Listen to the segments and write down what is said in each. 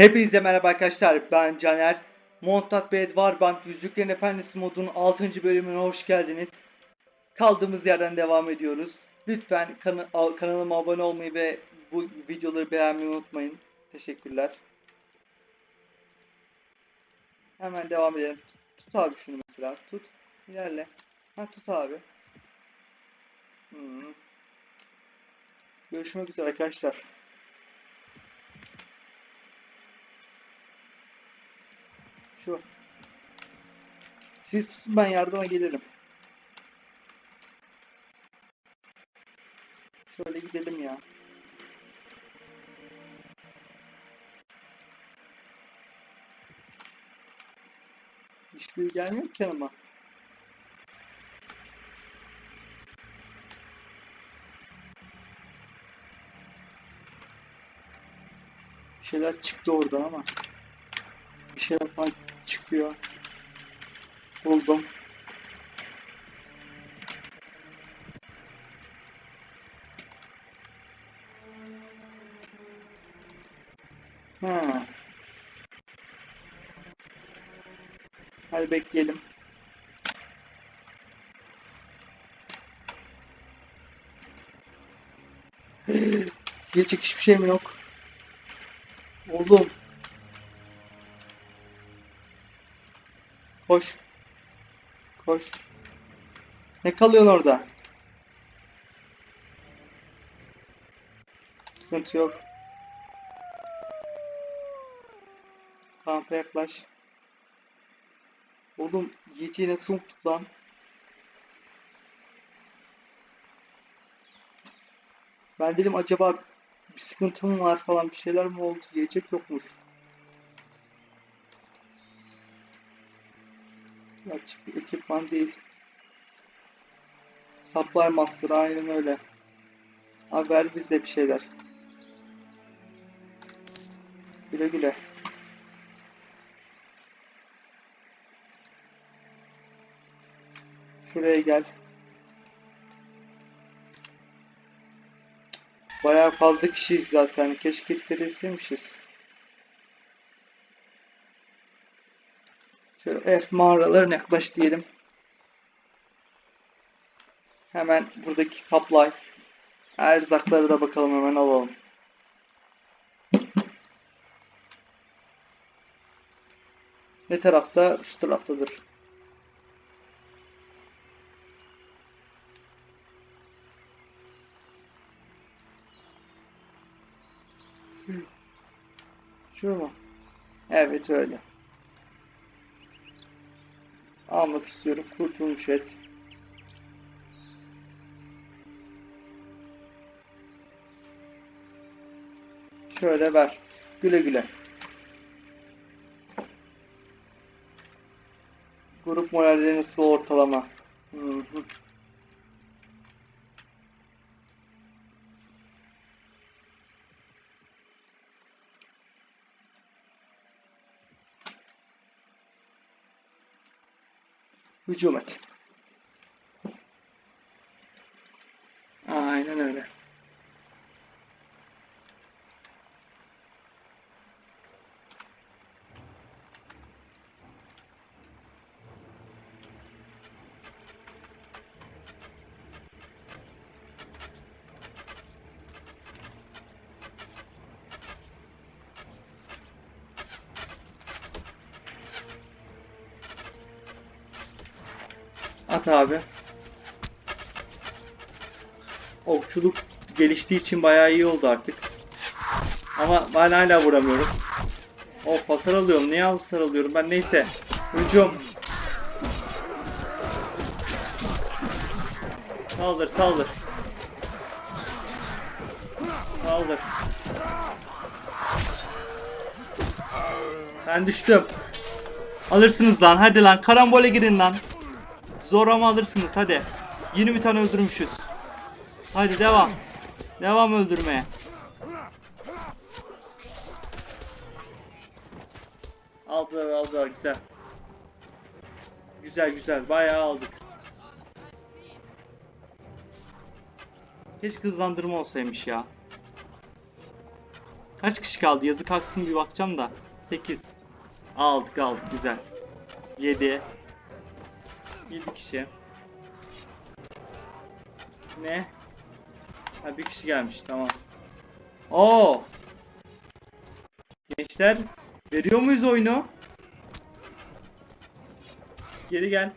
Hepinize merhaba arkadaşlar ben Caner. Montat Bed Warband Yüzüklerin Efendisi modunun 6. bölümüne hoş geldiniz. Kaldığımız yerden devam ediyoruz. Lütfen a- kanalıma abone olmayı ve bu videoları beğenmeyi unutmayın. Teşekkürler. Hemen devam edelim. Tut abi şunu mesela. Tut. İlerle. Ha tut abi. Hmm. Görüşmek üzere arkadaşlar. Şu. Siz tutun ben yardıma gelirim. Şöyle gidelim ya. Hiçbiri gelmiyor ki yanıma. Bir şeyler çıktı oradan ama. Bir şeyler falan çıkıyor. Buldum. Ha. Hadi bekleyelim. Yiyecek hiçbir şeyim yok. Oğlum. Koş. Koş. Ne kalıyorsun orada? Sıkıntı yok. Kampa yaklaş. Oğlum yiyeceği nasıl unuttuk lan? Ben dedim acaba bir sıkıntı mı var falan bir şeyler mi oldu? Yiyecek yokmuş. Açık bir ekipman değil. Supply Master aynen öyle. Abi ver bize bir şeyler. Güle güle. Şuraya gel. Bayağı fazla kişiyiz zaten. Keşke dikkat Şöyle F mağaralarına yaklaş diyelim. Hemen buradaki supply erzakları da bakalım hemen alalım. Ne tarafta? Şu taraftadır. Şu mu? Evet öyle. Almak istiyorum. Kurtulmuş et. Şöyle ver. Güle güle. Grup moralleri nasıl ortalama? Hı hı. Hücum et. Aynen öyle. At abi. Okçuluk geliştiği için bayağı iyi oldu artık. Ama ben hala vuramıyorum. Of hasar alıyorum. Niye hasar alıyorum ben? Neyse. Hücum. Saldır saldır. Saldır. Ben düştüm. Alırsınız lan. Hadi lan. Karambole girin lan. Zorama alırsınız hadi. 20 tane öldürmüşüz. Hadi devam. Devam öldürmeye. Aldılar aldılar güzel. Güzel güzel bayağı aldık. Keşke hızlandırma olsaymış ya. Kaç kişi kaldı? Yazı kalksın bir bakacağım da. 8. Aldık aldık güzel. 7. 7 kişi. Ne? Ha bir kişi gelmiş tamam. Oo. Gençler veriyor muyuz oyunu? Geri gel.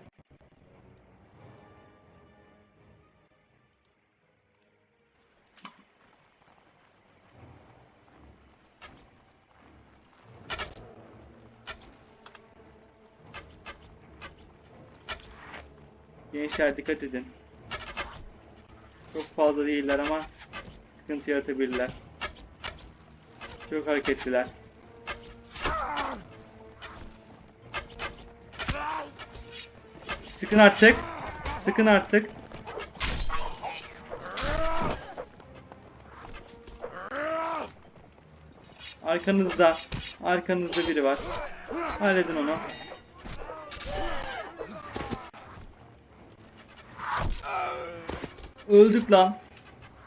Gençler dikkat edin. Çok fazla değiller ama sıkıntı yaratabilirler. Çok hareketliler. Sıkın artık. Sıkın artık. Arkanızda. Arkanızda biri var. Halledin onu. Öldük lan.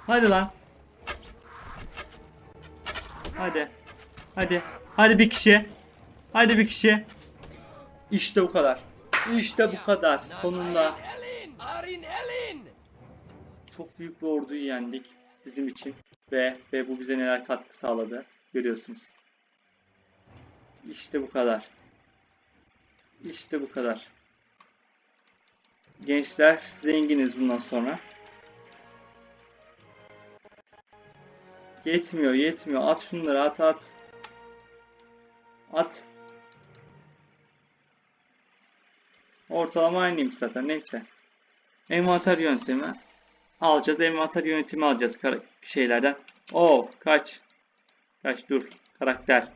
Hadi lan. Hadi. Hadi. Hadi bir kişi. Hadi bir kişi. İşte bu kadar. İşte bu kadar. Sonunda çok büyük bir orduyu yendik bizim için ve ve bu bize neler katkı sağladı görüyorsunuz. İşte bu kadar. İşte bu kadar. Gençler zenginiz bundan sonra. Yetmiyor, yetmiyor. At şunları, at at. At. Ortalama aynıymış zaten. Neyse. Envanter yöntemi. Alacağız. Envanter yönetimi alacağız şeylerden. Oo, kaç. Kaç dur. Karakter.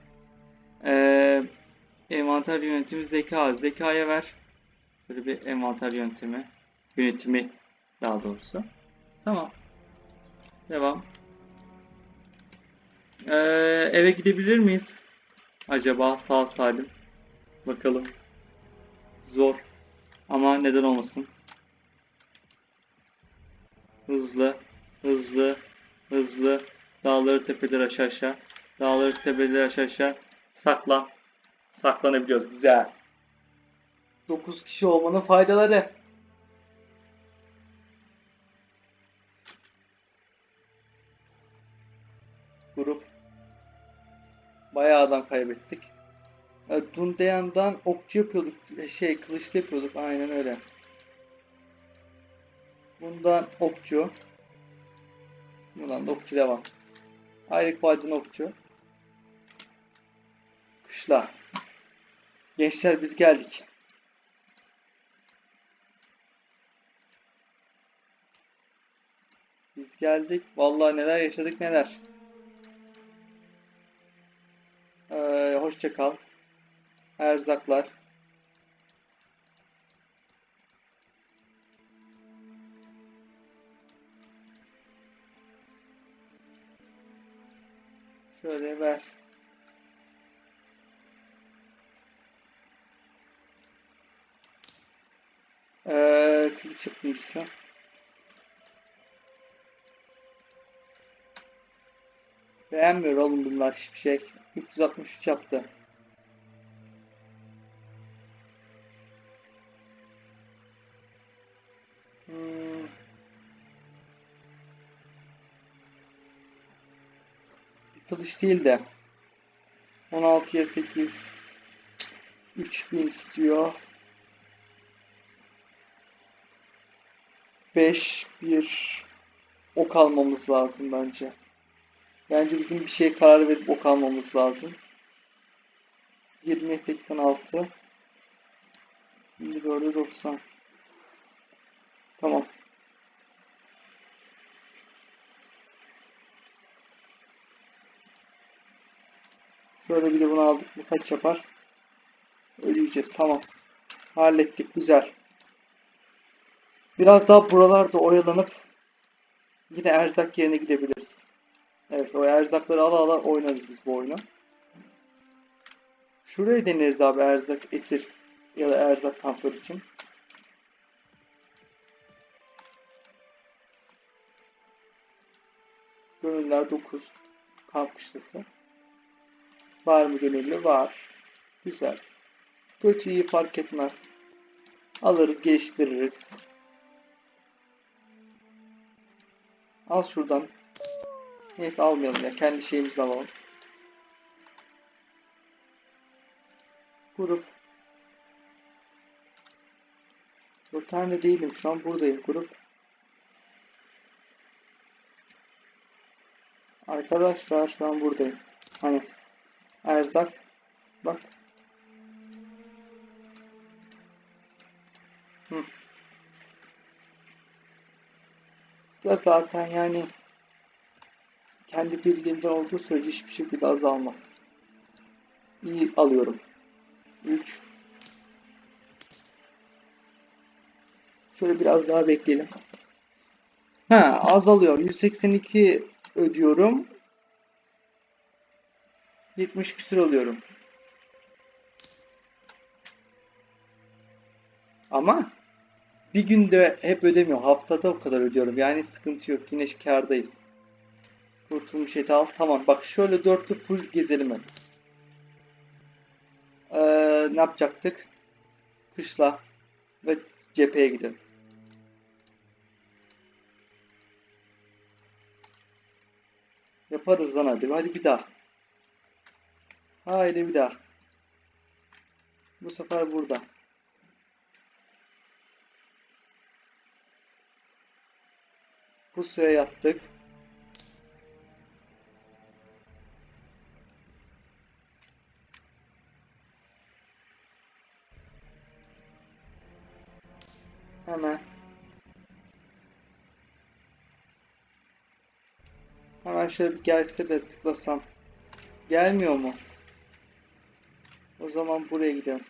Ee, envanter yönetimi zeka. Zekaya ver. Böyle bir envanter yöntemi. Yönetimi daha doğrusu. Tamam. Devam. Ee, eve gidebilir miyiz? Acaba sağ salim. Bakalım. Zor. Ama neden olmasın. Hızlı, hızlı, hızlı. Dağları tepeleri aşağı aşağı. Dağları tepeleri aşağı aşağı. Saklan. Saklanabiliyoruz. Güzel. 9 kişi olmanın faydaları. Bayağı adam kaybettik. Evet, Dundeyan'dan okçu yapıyorduk. e, Şey kılıçlı yapıyorduk. Aynen öyle. Bundan okçu. Bundan da okçu devam. Ayrık Vadin okçu. Kışla. Gençler biz geldik. Biz geldik. Vallahi neler yaşadık neler. Ee, hoşça kal. Erzaklar. Şöyle ver. Ee, kılıç yapımcısı. Beğenmiyor oğlum bunlar hiçbir şey. 363 yaptı. Hmm. Bir kılıç değil de 16'ya 8 3000 istiyor. 5 bir ok almamız lazım bence. Bence bizim bir şeye karar verip ok almamız lazım. 20'ye 86 24'e 90 Tamam. Şöyle bir de bunu aldık mı kaç yapar? Ödeyeceğiz. Tamam. Hallettik. Güzel. Biraz daha buralarda oyalanıp yine erzak yerine gidebiliriz. Evet o erzakları ala ala oynarız biz bu oyunu. Şuraya deneriz abi erzak esir ya da erzak kampları için. Gönüller 9 kamp kışlası. Var mı gönüllü? Var. Güzel. Kötü iyi fark etmez. Alırız, geliştiririz. Al şuradan. Neyse almayalım ya. Kendi şeyimizi alalım. Grup. Roterne değilim. Şu an buradayım. Grup. Arkadaşlar şu an buradayım. Hani erzak. Bak. Hı. Da zaten yani kendi bilgimden olduğu sürece hiçbir şekilde azalmaz. İyi alıyorum. 3 Şöyle biraz daha bekleyelim. Ha azalıyor. 182 ödüyorum. 70 küsür alıyorum. Ama bir günde hep ödemiyor. Haftada o kadar ödüyorum. Yani sıkıntı yok. Yine kârdayız. Kurtulmuş eti al. Tamam. Bak şöyle dörtlü full gezelim hep. Ee, ne yapacaktık? Kışla ve cepheye gidelim. Yaparız lan hadi. Hadi bir daha. Haydi bir daha. Bu sefer burada. Pusuya yattık. Hemen. Hemen şöyle bir gelse de tıklasam. Gelmiyor mu? O zaman buraya gidelim.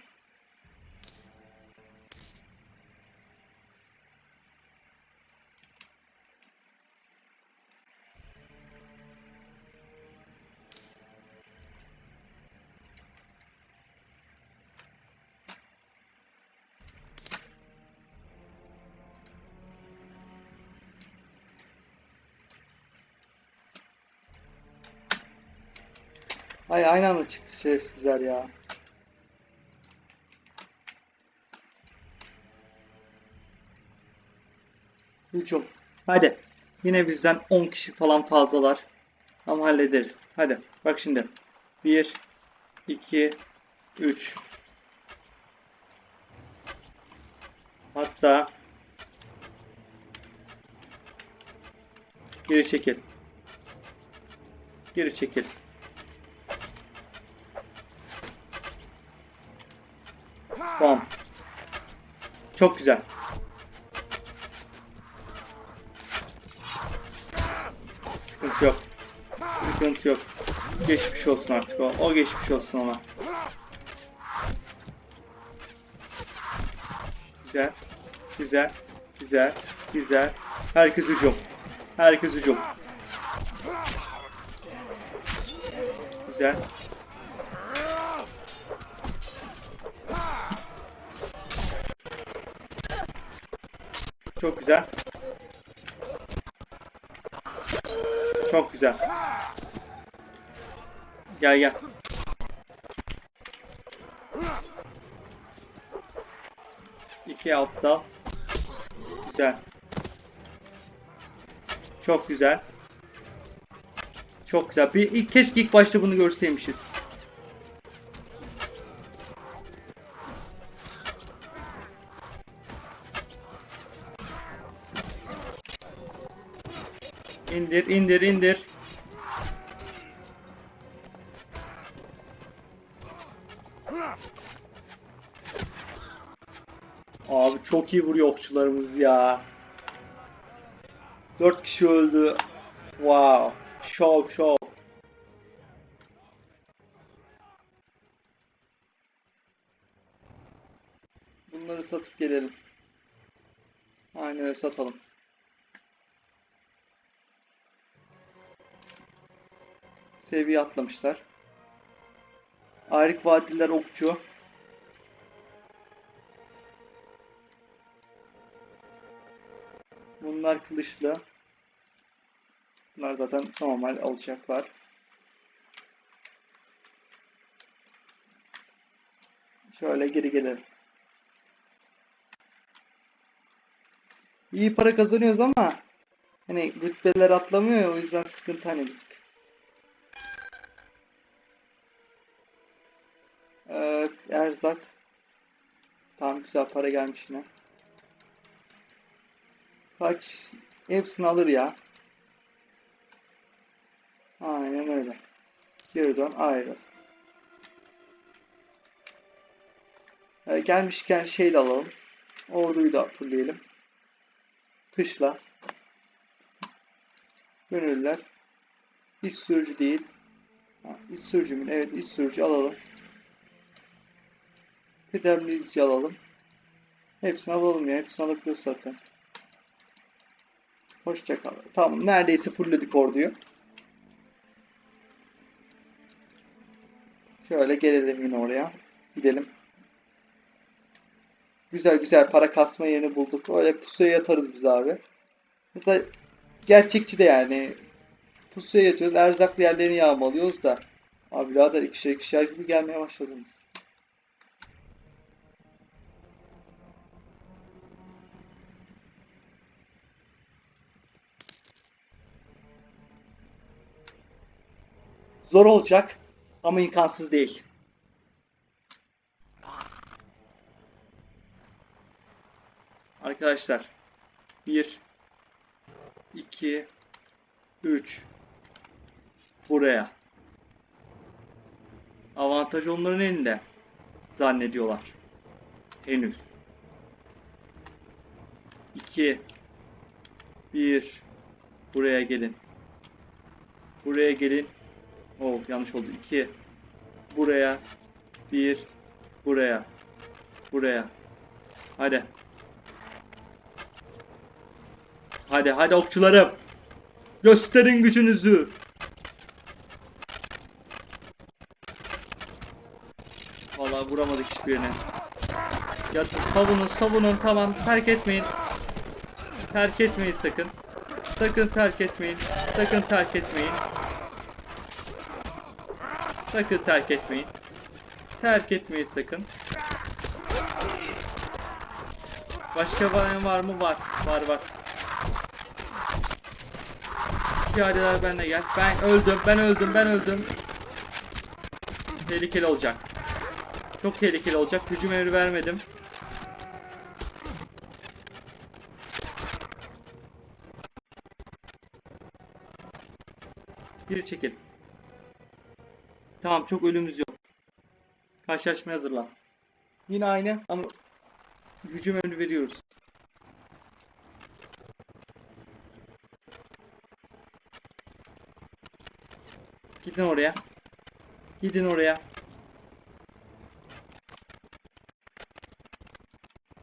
Ay aynı anda çıktı şerefsizler ya. Hücum. Hadi. Yine bizden 10 kişi falan fazlalar. Ama hallederiz. Hadi. Bak şimdi. 1 2 3 Hatta geri çekil. Geri çekil. Tamam. Çok güzel. Sıkıntı yok. Sıkıntı yok. Geçmiş olsun artık o. O geçmiş olsun ona. Güzel. Güzel. Güzel. Güzel. Herkes hücum. Herkes hücum. Güzel. Çok güzel. Çok güzel. Gel gel. İki aptal. Güzel. Çok güzel. Çok güzel. Bir ilk keşke ilk başta bunu görseymişiz. İndir, indir, indir. Abi çok iyi vuruyor okçularımız ya. 4 kişi öldü. Wow. Şov şov. Bunları satıp gelelim. Aynen öyle satalım. Seviye atlamışlar. Ayrık Vadililer okçu. Bunlar kılıçlı. Bunlar zaten normal alacaklar. Şöyle geri gelelim. İyi para kazanıyoruz ama hani rütbeler atlamıyor ya o yüzden sıkıntı hani bir tık. Ee, erzak. Tamam güzel para gelmiş yine. Kaç? Hepsini alır ya. Aynen öyle. Geri dön ayrıl. Ee, gelmişken şey de alalım. Orduyu da fullleyelim. Kışla. Gönüllüler. İş sürücü değil. Ha, iş sürücü mü? Evet iş sürücü alalım. Kıdemli izci alalım. Hepsini alalım ya. Hepsini alabiliyoruz zaten. Hoşça kal. Tamam neredeyse fullledik orduyu. Şöyle gelelim yine oraya. Gidelim. Güzel güzel para kasma yerini bulduk. Öyle pusuya yatarız biz abi. Mesela gerçekçi de yani. Pusuya yatıyoruz. Erzaklı yerlerini yağmalıyoruz da. Abi birader ikişer ikişer gibi gelmeye başladınız. Zor olacak ama imkansız değil. Arkadaşlar 1 2 3 buraya. Avantaj onların elinde zannediyorlar. Henüz. 2 1 buraya gelin. Buraya gelin. Oh yanlış oldu. 2 buraya 1 buraya. Buraya. Hadi. Hadi hadi okçularım. Gösterin gücünüzü. Vallahi vuramadık hiçbirine. Yatın savunun savunun tamam terk etmeyin. Terk etmeyin sakın. Sakın terk etmeyin. Sakın terk etmeyin. Sakın terk etmeyin. Terk etmeyin sakın. Başka var var mı? Var. Var var. Piyadeler benimle gel. Ben öldüm. Ben öldüm. Ben öldüm. Tehlikeli olacak. Çok tehlikeli olacak. Hücum emri vermedim. Geri çekil. Tamam çok ölümümüz yok. Karşılaşmaya hazırlan. Yine aynı ama hücum emri veriyoruz. Gidin oraya. Gidin oraya.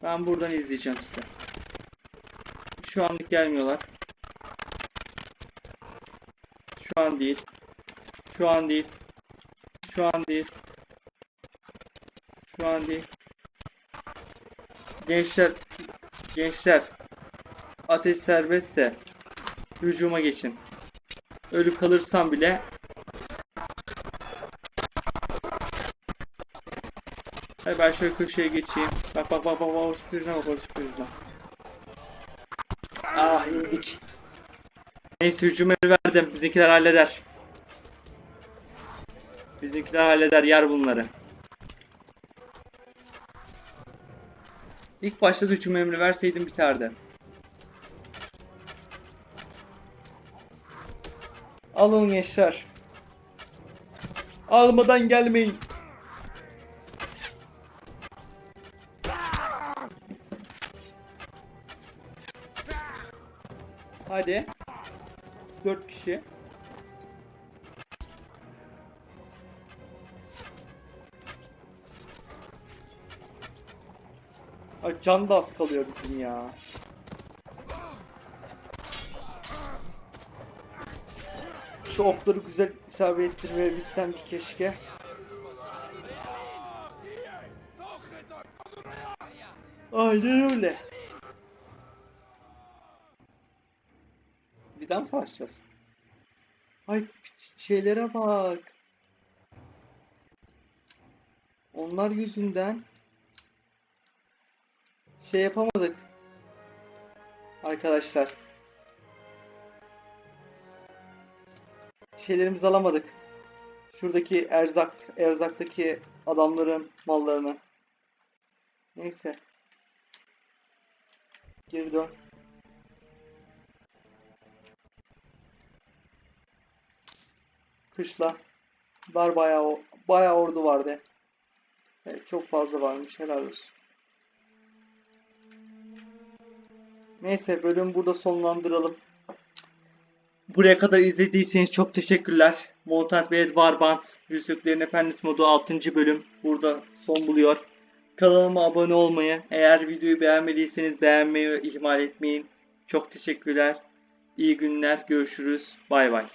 Ben buradan izleyeceğim size. Şu anlık gelmiyorlar. Şu an değil. Şu an değil. Şu an değil. Şu an değil. Gençler, gençler. Ateş serbest de hücuma geçin. Ölüp kalırsam bile Hayır ben şöyle köşeye geçeyim. Bak bak bak bak bak pürüzüne bak pürüzüne. Ah iyiydik. Neyse hücum emri verdim. Bizimkiler halleder. Bizimkiler halleder yer bunları. İlk başta da hücum emri verseydim biterdi. Alın gençler. Almadan gelmeyin. Can da az kalıyor bizim ya. Şu okları güzel isabet ettirebilsem bir keşke. Aynen öyle. Bir daha mı savaşacağız? Ay şeylere bak. onlar yüzünden şey yapamadık. Arkadaşlar. Şeylerimizi alamadık. Şuradaki erzak, erzaktaki adamların mallarını. Neyse. Geri dön. Kışla. Var bayağı bayağı ordu vardı. Evet, çok fazla varmış helal olsun. Neyse bölümü burada sonlandıralım. Buraya kadar izlediyseniz çok teşekkürler. Montant Beyed Warband Yüzüklerin Efendisi modu 6. bölüm burada son buluyor. Kanalıma abone olmayı, eğer videoyu beğenmediyseniz beğenmeyi ihmal etmeyin. Çok teşekkürler. İyi günler, görüşürüz. Bay bay.